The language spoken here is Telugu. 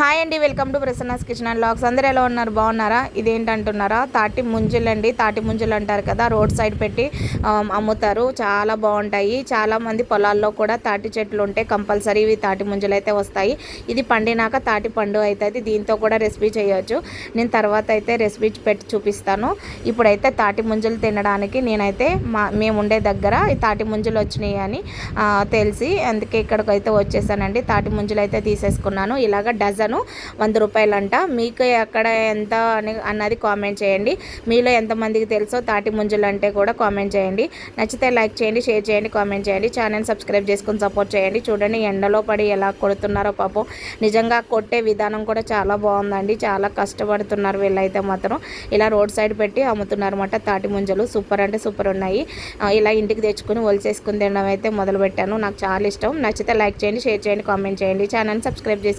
హాయ్ అండి welcome to Prasanna's kitchen and logs. అందరు ఎలా ఉన్నారు? బాగున్నారా? ఇదేంటంటున్నారా? తాటి ముంజలు అండి తాటి ముంజలు అంటారు కదా రోడ్ సైడ్ పెట్టి అమ్ముతారు. చాలా బాగుంటాయి. చాలామంది పొలాల్లో కూడా తాటి చెట్లు ఉంటే కంపల్సరీ ఇవి తాటి ముంజలు అయితే వస్తాయి. ఇది పండినాక తాటి పండు అవుతుంది దీంతో కూడా రెసిపీ చేయొచ్చు. నేను తర్వాత అయితే రెసిపీ పెట్టి చూపిస్తాను. ఇప్పుడైతే తాటి ముంజలు తినడానికి నేనైతే మా మేము ఉండే దగ్గర ఈ తాటి ముంజలు వచ్చినాయి అని తెలిసి అందుకే ఇక్కడికి అయితే వచ్చేసానండి. తాటి ముంజలు అయితే తీసేసుకున్నాను. ఇలాగ డజన్ వంద రూపాయలంట. మీకు ఎక్కడ ఎంత అని అన్నది కామెంట్ చేయండి. మీలో ఎంతమందికి తెలుసో తాటి ముంజలు అంటే కూడా కామెంట్ చేయండి. నచ్చితే లైక్ చేయండి షేర్ చేయండి కామెంట్ చేయండి. ఛానల్ సబ్స్క్రైబ్ చేసుకుని సపోర్ట్ చేయండి. చూడండి ఎండలో పడి ఎలా కొడుతున్నారో పాపం. నిజంగా కొట్టే విధానం కూడా చాలా బాగుందండి. చాలా కష్టపడుతున్నారు వీళ్ళైతే మాత్రం. ఇలా రోడ్ సైడ్ పెట్టి అమ్ముతున్నారు అనమాట తాటి ముంజలు. సూపర్ అంటే సూపర్ ఉన్నాయి. ఇలా ఇంటికి తెచ్చుకుని ఒలిచేసుకుని తినడం అయితే మొదలు పెట్టాను నాకు చాలా ఇష్టం. నచ్చితే లైక్ చేయండి షేర్ చేయండి కామెంట్ చేయండి. ఛానల్ సబ్స్క్రైబ్ చేసి